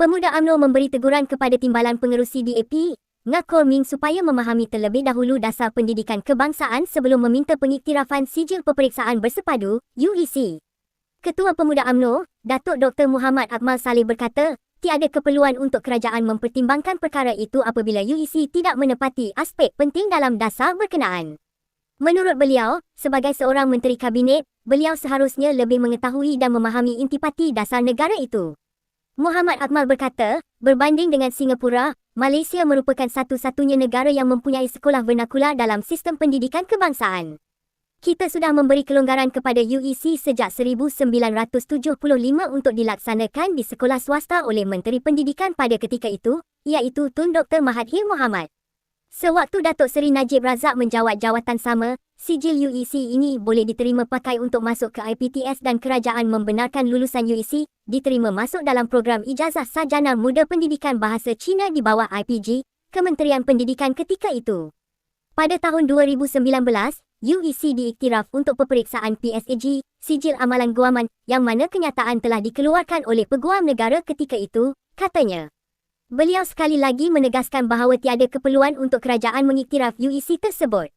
Pemuda UMNO memberi teguran kepada Timbalan Pengerusi DAP, Ngakor Ming supaya memahami terlebih dahulu dasar pendidikan kebangsaan sebelum meminta pengiktirafan sijil peperiksaan bersepadu, UEC. Ketua Pemuda UMNO, Datuk Dr. Muhammad Akmal Saleh berkata, tiada keperluan untuk kerajaan mempertimbangkan perkara itu apabila UEC tidak menepati aspek penting dalam dasar berkenaan. Menurut beliau, sebagai seorang menteri kabinet, beliau seharusnya lebih mengetahui dan memahami intipati dasar negara itu. Muhammad Akmal berkata, berbanding dengan Singapura, Malaysia merupakan satu-satunya negara yang mempunyai sekolah vernakular dalam sistem pendidikan kebangsaan. Kita sudah memberi kelonggaran kepada UEC sejak 1975 untuk dilaksanakan di sekolah swasta oleh Menteri Pendidikan pada ketika itu, iaitu Tun Dr. Mahathir Mohamad. Sewaktu Datuk Seri Najib Razak menjawat jawatan sama, sijil UEC ini boleh diterima pakai untuk masuk ke IPTS dan kerajaan membenarkan lulusan UEC diterima masuk dalam program ijazah sarjana muda pendidikan bahasa Cina di bawah IPG, Kementerian Pendidikan ketika itu. Pada tahun 2019, UEC diiktiraf untuk peperiksaan PSAG, sijil amalan guaman yang mana kenyataan telah dikeluarkan oleh Peguam Negara ketika itu, katanya. Beliau sekali lagi menegaskan bahawa tiada keperluan untuk kerajaan mengiktiraf UEC tersebut.